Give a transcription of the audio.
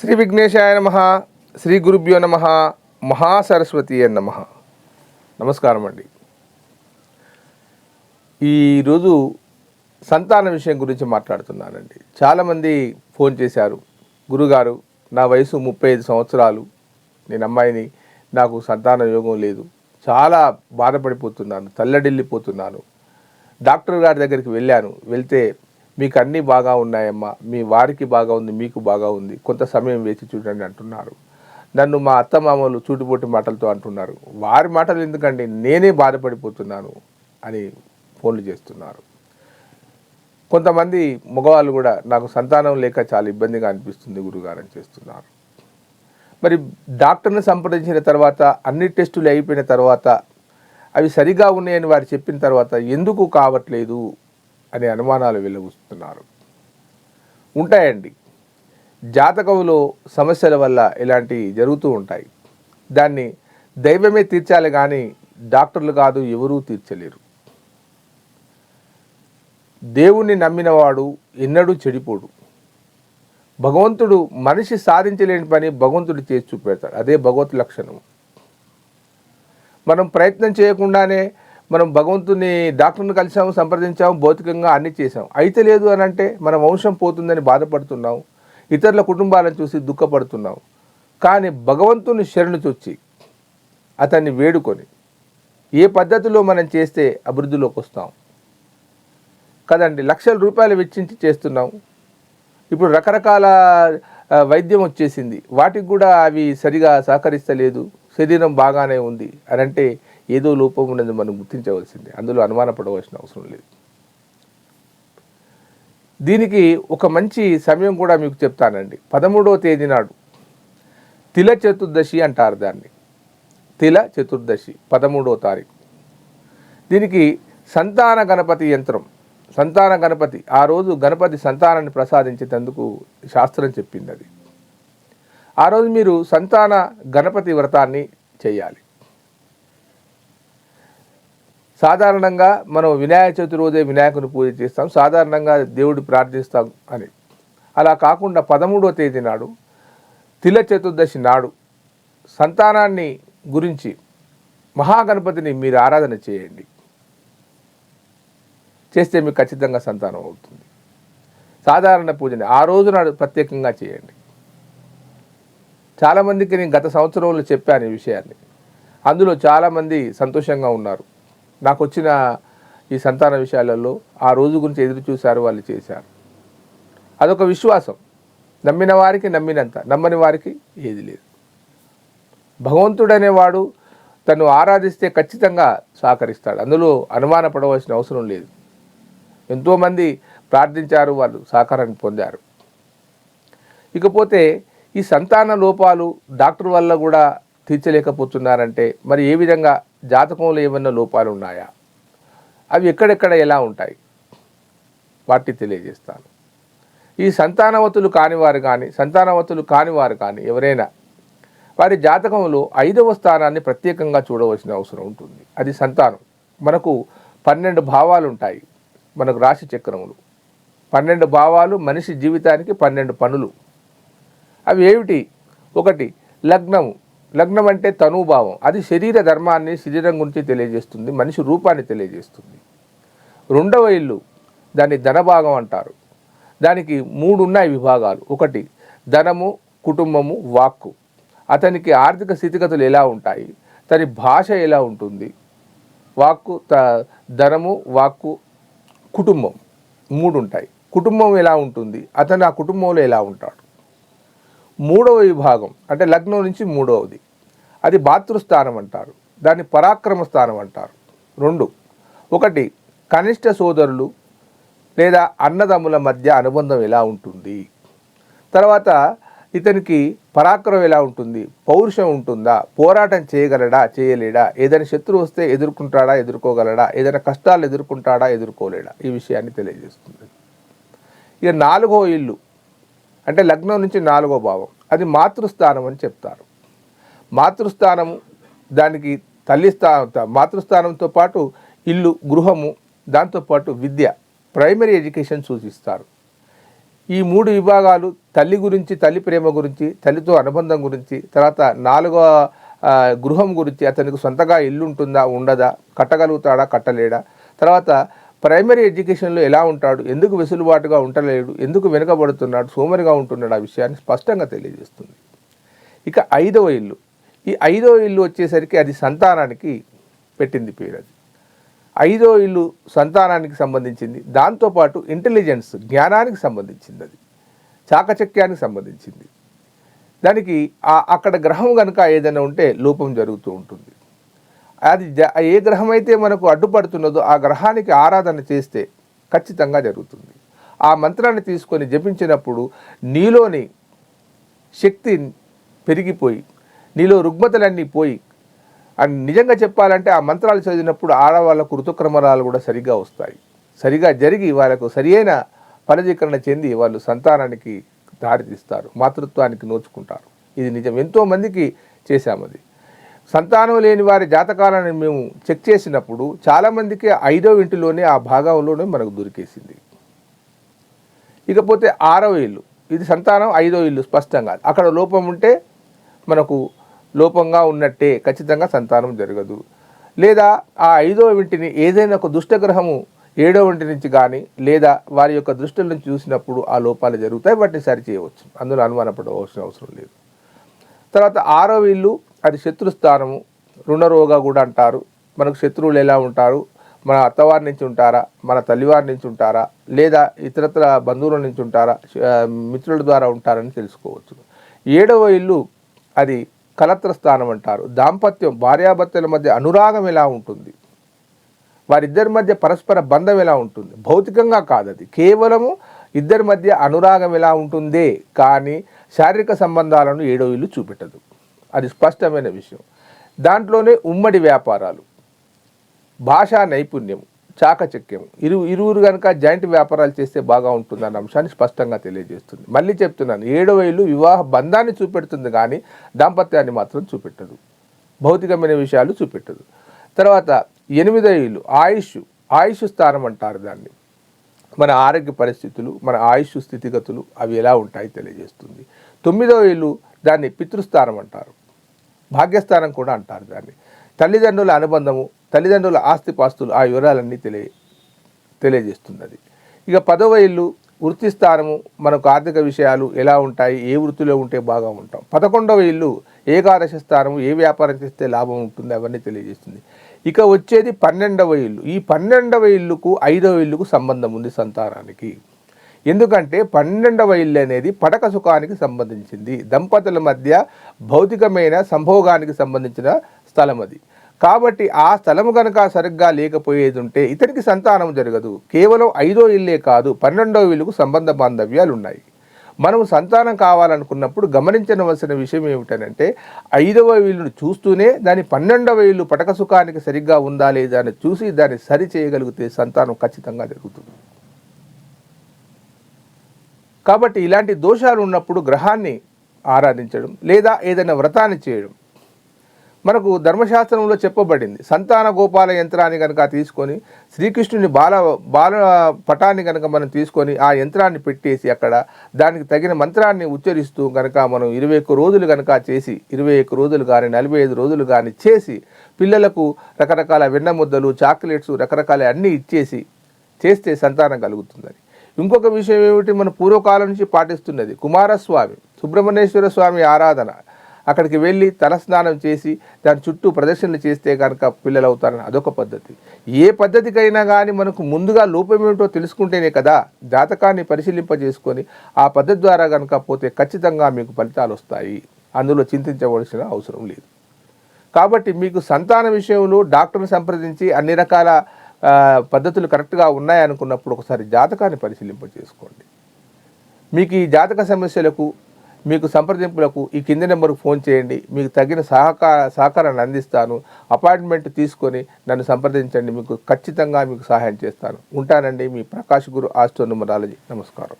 శ్రీ విఘ్నేశాయ నమ శ్రీ గురుభ్యో నమ మహాసరస్వతి నమ. నమస్కారం అండి. ఈరోజు సంతాన విషయం గురించి మాట్లాడుతున్నానండి. చాలామంది ఫోన్ చేశారు. గురుగారు నా వయసు ముప్పై ఐదు సంవత్సరాలు. నేను అమ్మాయిని నాకు సంతాన యోగం లేదు. చాలా బాధపడిపోతున్నాను తల్లడిల్లిపోతున్నాను. డాక్టర్ గారి దగ్గరికి వెళ్ళాను. వెళ్తే మీకు అన్నీ బాగా ఉన్నాయమ్మా. మీ వారికి బాగా ఉంది మీకు బాగా ఉంది. కొంత సమయం వేచి చూడండి అంటున్నారు. నన్ను మా అత్తమామలు చూటిపోటి మాటలతో అంటున్నారు. వారి మాటలు ఎందుకండి? నేనే బాధపడిపోతున్నాను అని ఫోన్లు చేస్తున్నారు. కొంతమంది మగవాళ్ళు కూడా నాకు సంతానం లేక చాలా ఇబ్బందిగా అనిపిస్తుంది గురుగారని చేస్తున్నారు. మరి డాక్టర్ని సంప్రదించిన తర్వాత అన్ని టెస్టులు అయిపోయిన తర్వాత అవి సరిగా ఉన్నాయని వారు చెప్పిన తర్వాత ఎందుకు కావట్లేదు? అనే అనుమానాలు వెలుగుస్తున్నారు ఉంటాయండి. జాతకంలో సమస్యల వల్ల ఇలాంటివి జరుగుతూ ఉంటాయి. దాన్ని దైవమే తీర్చాలి కానీ డాక్టర్లు కాదు ఎవరూ తీర్చలేరు. దేవుణ్ణి నమ్మినవాడు ఎన్నడూ చెడిపోడు. భగవంతుడు మనిషి సాధించలేని పని భగవంతుడు చేసి చూపెడతాడు. అదే భగవత్ లక్షణం. మనం ప్రయత్నం చేయకుండానే మనం భగవంతుని డాక్టర్ని కలిసాము సంప్రదించాము భౌతికంగా అన్ని చేసాం అయితే లేదు అని అంటే మన వంశం పోతుందని బాధపడుతున్నాం ఇతరుల కుటుంబాలను చూసి దుఃఖపడుతున్నాం. కానీ భగవంతుని శరణు చొచ్చి అతన్ని వేడుకొని ఏ పద్ధతిలో మనం చేస్తే అభివృద్ధిలోకి వస్తాం? కదండి లక్షల రూపాయలు వెచ్చించి చేస్తున్నాం. ఇప్పుడు రకరకాల వైద్యం వచ్చేసింది. వాటికి కూడా అవి సరిగా సహకరిస్తలేదు. శరీరం బాగానే ఉంది అని అంటే ఏదో లోపం ఉన్నది మనం గుర్తించవలసిందే. అందులో అనుమానపడవలసిన అవసరం లేదు. దీనికి ఒక మంచి సమయం కూడా మీకు చెప్తానండి. పదమూడవ తేదీ నాడు తిల చతుర్దశి అంటారు దాన్ని. తిల చతుర్దశి పదమూడవ తారీఖు. దీనికి సంతాన గణపతి యంత్రం. సంతాన గణపతి ఆ రోజు గణపతి సంతానాన్ని ప్రసాదించేటందుకు శాస్త్రం చెప్పింది అది. ఆ రోజు మీరు సంతాన గణపతి వ్రతాన్ని చేయాలి. సాధారణంగా మనం వినాయక చవితి రోజే వినాయకుని పూజ చేస్తాం సాధారణంగా దేవుడు ప్రార్థిస్తాం అని. అలా కాకుండా పదమూడవ తేదీ నాడు తిల చతుర్దశి నాడు సంతానాన్ని గురించి మహాగణపతిని మీరు ఆరాధన చేయండి. చేస్తే మీకు ఖచ్చితంగా సంతానం అవుతుంది. సాధారణ పూజని ఆ రోజు నాడు ప్రత్యేకంగా చేయండి. చాలామందికి నేను గత సంవత్సరంలో చెప్పాను ఈ విషయాన్ని. అందులో చాలామంది సంతోషంగా ఉన్నారు. నాకు వచ్చిన ఈ సంతాన విషయాలలో ఆ రోజు గురించి ఎదురు చూశారు వాళ్ళు చేశారు. అదొక విశ్వాసం. నమ్మిన వారికి నమ్మినంత నమ్మని వారికి ఏది లేదు. భగవంతుడనేవాడు తను ఆరాధిస్తే ఖచ్చితంగా సహకరిస్తాడు. అందులో అనుమాన పడవలసిన అవసరం లేదు. ఎంతోమంది ప్రార్థించారు వాళ్ళు సహకారాన్ని పొందారు. ఇకపోతే ఈ సంతాన లోపాలు డాక్టర్ వల్ల కూడా తీర్చలేకపోతున్నారంటే మరి ఏ విధంగా జాతకంలో ఏమన్నా లోపాలు ఉన్నాయా అవి ఎక్కడెక్కడ ఎలా ఉంటాయి? వాటిని తెలియజేస్తాను. ఈ సంతానవతులు కానివారు కానీ సంతానవతులు కానివారు కానీ ఎవరైనా వారి జాతకంలో ఐదవ స్థానాన్ని ప్రత్యేకంగా చూడవలసిన అవసరం ఉంటుంది. అది సంతానం. మనకు పన్నెండు భావాలు ఉంటాయి మనకు రాశి చక్రములు పన్నెండు భావాలు మనిషి జీవితానికి పన్నెండు పనులు. అవి ఏమిటి? ఒకటి లగ్నము. లగ్నం అంటే తనుభావం. అది శరీర ధర్మాన్ని శరీరం గురించి తెలియజేస్తుంది మనిషి రూపాన్ని తెలియజేస్తుంది. రెండవ ఇల్లు దాన్ని ధనభాగం అంటారు. దానికి మూడు ఉన్నాయి విభాగాలు. ఒకటి ధనము కుటుంబము వాక్కు. అతనికి ఆర్థిక స్థితిగతులు ఎలా ఉంటాయి? తన భాష ఎలా ఉంటుంది? వాక్కు త ధనము వాక్కు కుటుంబం మూడు ఉంటాయి కుటుంబం ఎలా ఉంటుంది? అతను ఆ కుటుంబంలో ఎలా ఉంటాడు? మూడవ విభాగం అంటే లగ్నం నుంచి మూడవది. అది భాతృస్థానం అంటారు. దాన్ని పరాక్రమ స్థానం అంటారు. రెండు ఒకటి కనిష్ట సోదరులు లేదా అన్నదమ్ముల మధ్య అనుబంధం ఎలా ఉంటుంది? తర్వాత ఇతనికి పరాక్రమం ఎలా ఉంటుంది? పౌరుషం ఉంటుందా? పోరాటం చేయగలడా? చేయలేడా? ఏదైనా శత్రువు వస్తే ఎదుర్కొంటాడా? ఎదుర్కోగలడా? ఏదైనా కష్టాలు ఎదుర్కొంటాడా? ఎదుర్కోలేడా? ఈ విషయాన్ని తెలియజేస్తుంది. ఇక నాలుగో ఇల్లు అంటే లగ్నం నుంచి నాలుగో భావం అది మాతృస్థానం అని చెప్తారు. మాతృస్థానము దానికి తల్లి స్థా మాతృస్థానంతో పాటు ఇల్లు గృహము దాంతోపాటు విద్య ప్రైమరీ ఎడ్యుకేషన్ సూచిస్తారు. ఈ మూడు విభాగాలు తల్లి గురించి తల్లి ప్రేమ గురించి తల్లితో అనుబంధం గురించి తర్వాత నాలుగో గృహం గురించి అతనికి సొంతగా ఇల్లు ఉంటుందా ఉండదా కట్టగలుగుతాడా కట్టలేడా తర్వాత ప్రైమరీ ఎడ్యుకేషన్లో ఎలా ఉంటాడు ఎందుకు వెసులుబాటుగా ఉండలేడు ఎందుకు వెనుకబడుతున్నాడు సోమరిగా ఉంటున్నాడు ఆ విషయాన్ని స్పష్టంగా తెలియజేస్తుంది. ఇక ఐదవ ఇల్లు. ఈ ఐదో ఇల్లు వచ్చేసరికి అది సంతానానికి పెట్టింది పేరు అది. ఐదో ఇల్లు సంతానానికి సంబంధించింది. దాంతోపాటు ఇంటెలిజెన్స్ జ్ఞానానికి సంబంధించింది అది. చాకచక్యానికి సంబంధించింది. దానికి ఆ- అక్కడ గ్రహం కనుక ఏదైనా ఉంటే లోపం జరుగుతూ ఉంటుంది. అది ఏ గ్రహం అయితే మనకు అడ్డుపడుతున్నదో ఆ గ్రహానికి ఆరాధన చేస్తే ఖచ్చితంగా జరుగుతుంది. ఆ మంత్రాన్ని తీసుకొని జపించినప్పుడు నీలోని శక్తి పెరిగిపోయి నీలో రుగ్మతలన్నీ పోయి అని నిజంగా చెప్పాలంటే ఆ మంత్రాలు చదివినప్పుడు ఆడవాళ్ళకు ఋతుక్రమరాలు కూడా సరిగా వస్తాయి. సరిగా జరిగి వాళ్ళకు సరియైన ఫలదీకరణ చెంది వాళ్ళు సంతానానికి దారితీస్తారు మాతృత్వానికి నోచుకుంటారు. ఇది నిజం. ఎంతోమందికి చేశామది చేశాము అది. సంతానం లేని వారి జాతకాలను మేము చెక్ చేసినప్పుడు చాలామందికి ఐదో ఇంటిలోనే ఆ భాగంలోనే మనకు దొరికేసింది. ఇకపోతే ఆరవ ఇల్లు. ఇది సంతానం ఐదో ఇల్లు స్పష్టంగా. అక్కడ లోపం ఉంటే మనకు లోపంగా ఉన్నట్టే ఖచ్చితంగా సంతానం జరగదు. లేదా ఆ ఐదో ఇంటిని ఏదైనా ఒక దుష్టగ్రహము ఏడో ఇంటి నుంచి కానీ లేదా వారి యొక్క దృష్టిల నుంచి చూసినప్పుడు ఆ లోపాలు జరుగుతాయి వాటిని సరి చేయవచ్చు. అందులో అనుమానపడవలసిన అవసరం లేదు. తర్వాత ఆరో ఇల్లు అది శత్రుస్థానము రుణరోగ కూడా అంటారు. మనకు శత్రువులు ఎలా ఉంటారు? మన అత్తవారి నుంచి ఉంటారా? మన తల్లివారి నుంచి ఉంటారా? లేదా ఇతరత్ర బంధువుల నుంచి ఉంటారా? మిత్రుల ద్వారా ఉంటారని తెలుసుకోవచ్చు. ఏడవ ఇల్లు అది కలత్ర స్థానం అంటారు. దాంపత్యం భార్యాభర్తల మధ్య అనురాగం ఎలా ఉంటుంది? వారిద్దరి మధ్య పరస్పర బంధం ఎలా ఉంటుంది? భౌతికంగా కాదది. కేవలము ఇద్దరి మధ్య అనురాగం ఎలా ఉంటుందే? కానీ శారీరక సంబంధాలను ఏడో ఇల్లు చూపెట్టదు. అది స్పష్టమైన విషయం. దాంట్లోనే ఉమ్మడి వ్యాపారాలు. భాషా నైపుణ్యం చాకచక్యం. ఇరు ఇరువురు కనుక జాయింట్ వ్యాపారాలు చేస్తే బాగా ఉంటుందన్న అంశాన్ని స్పష్టంగా తెలియజేస్తుంది. మళ్ళీ చెప్తున్నాను ఏడవ ఇల్లు వివాహ బంధాన్ని చూపెడుతుంది కానీ దాంపత్యాన్ని మాత్రం చూపెట్టదు. భౌతికమైన విషయాలు చూపెట్టదు. తర్వాత ఎనిమిదవ ఇల్లు ఆయుష్ ఆయుష్ స్థానం అంటారు దాన్ని. మన ఆరోగ్య పరిస్థితులు మన ఆయుష్ స్థితిగతులు అవి ఎలా ఉంటాయి తెలియజేస్తుంది. తొమ్మిదవ ఇల్లు దాన్ని పితృస్థానం అంటారు. భాగ్యస్థానం కూడా అంటారు దాన్ని. తల్లిదండ్రుల అనుబంధము తల్లిదండ్రుల ఆస్తిపాస్తులు ఆ వివరాలన్నీ తెలియ తెలియజేస్తున్నది. ఇక పదవ ఇల్లు వృత్తి స్థానము మనకు ఆర్థిక విషయాలు ఎలా ఉంటాయి ఏ వృత్తిలో ఉంటే బాగా ఉంటాం. పదకొండవ ఇల్లు ఏకాదశ స్థానము ఏ వ్యాపారం చేస్తే లాభం ఉంటుంది అవన్నీ తెలియజేస్తుంది. ఇక వచ్చేది పన్నెండవ ఇల్లు. ఈ పన్నెండవ ఇల్లుకు ఐదవ ఇల్లుకు సంబంధం ఉంది సంతానానికి. ఎందుకంటే పన్నెండవ ఇల్లు అనేది పడక సుఖానికి సంబంధించింది. దంపతుల మధ్య భౌతికమైన సంభోగానికి సంబంధించిన స్థలం అది కాబట్టి ఆ స్థలము కనుక సరిగ్గా లేకపోయేది ఉంటే ఇతనికి సంతానం జరగదు. కేవలం ఐదో ఇల్లే కాదు పన్నెండవ ఇల్లుకు సంబంధ బాంధవ్యాలు ఉన్నాయి మనం సంతానం కావాలనుకున్నప్పుడు గమనించవలసిన విషయం ఏమిటనంటే ఐదవ ఇల్లును చూస్తూనే దాని పన్నెండవ ఇల్లు పటక సుఖానికి సరిగ్గా ఉందా లేదా అని చూసి దాన్ని సరి చేయగలిగితే సంతానం ఖచ్చితంగా జరుగుతుంది. కాబట్టి ఇలాంటి దోషాలు ఉన్నప్పుడు గ్రహాన్ని ఆరాధించడం లేదా ఏదైనా వ్రతాన్ని చేయడం మనకు ధర్మశాస్త్రంలో చెప్పబడింది సంతాన గోపాల యంత్రాన్ని కనుక తీసుకొని శ్రీకృష్ణుని బాల బాల పటాన్ని కనుక మనం తీసుకొని ఆ యంత్రాన్ని పెట్టేసి అక్కడ దానికి తగిన మంత్రాన్ని ఉచ్చరిస్తూ కనుక మనం ఇరవై ఒక్క రోజులు కనుక చేసి ఇరవై ఒక్క రోజులు కానీ నలభై ఐదు రోజులు కానీ చేసి పిల్లలకు రకరకాల వెన్న ముద్దలు చాక్లెట్స్ రకరకాల అన్నీ ఇచ్చేసి చేస్తే సంతానం కలుగుతుందని. ఇంకొక విషయం ఏమిటి? మన పూర్వకాలం నుంచి పాటిస్తున్నది కుమారస్వామి సుబ్రహ్మణ్యేశ్వర స్వామి ఆరాధన. అక్కడికి వెళ్ళి తలస్నానం చేసి దాని చుట్టూ ప్రదర్శనలు చేస్తే కనుక పిల్లలు అవుతారని అదొక పద్ధతి. ఏ పద్ధతికైనా కానీ మనకు ముందుగా లోపం ఏమిటో తెలుసుకుంటేనే కదా జాతకాన్ని పరిశీలింపజేసుకొని ఆ పద్ధతి ద్వారా కనుక పోతే ఖచ్చితంగా మీకు ఫలితాలు వస్తాయి. అందులో చింతించవలసిన అవసరం లేదు. కాబట్టి మీకు సంతాన విషయంలో డాక్టర్ని సంప్రదించి అన్ని రకాల పద్ధతులు కరెక్ట్గా ఉన్నాయనుకున్నప్పుడు ఒకసారి జాతకాన్ని పరిశీలింప చేసుకోండి మీకు ఈ జాతక సమస్యలకు మీకు సంప్రదింపులకు ఈ కింది నెంబర్కు ఫోన్ చేయండి. మీకు తగిన సహకార సహకారాన్ని అందిస్తాను. అపాయింట్మెంట్ తీసుకొని నన్ను సంప్రదించండి. మీకు ఖచ్చితంగా మీకు సహాయం చేస్తాను. ఉంటానండి మీ ప్రకాష్ గురు ఆస్ట్రో నమస్కారం.